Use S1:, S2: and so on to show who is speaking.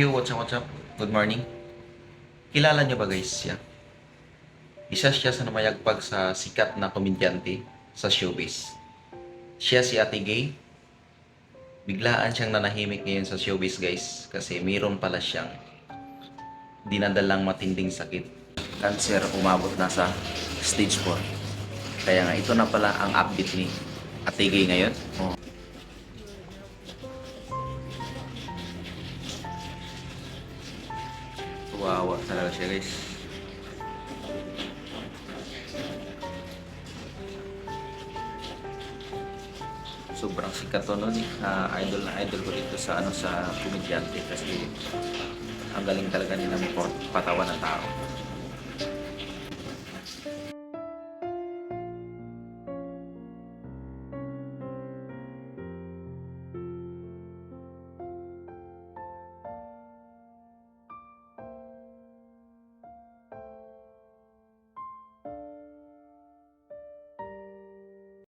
S1: yo, what's up, what's up? Good morning. Kilala niyo ba guys siya? Isa siya sa namayagpag sa sikat na komedyante sa showbiz. Siya si Ate Gay. Biglaan siyang nanahimik ngayon sa showbiz guys kasi mayroon pala siyang dinadalang matinding sakit. Cancer umabot na sa stage 4. Kaya nga ito na pala ang update ni Ate Gay ngayon. Oh. Wawa talaga siya guys. Sobrang sikat to nun. Ah, idol na idol ko dito sa ano sa komedyante kasi ang galing talaga nila patawan ng tao.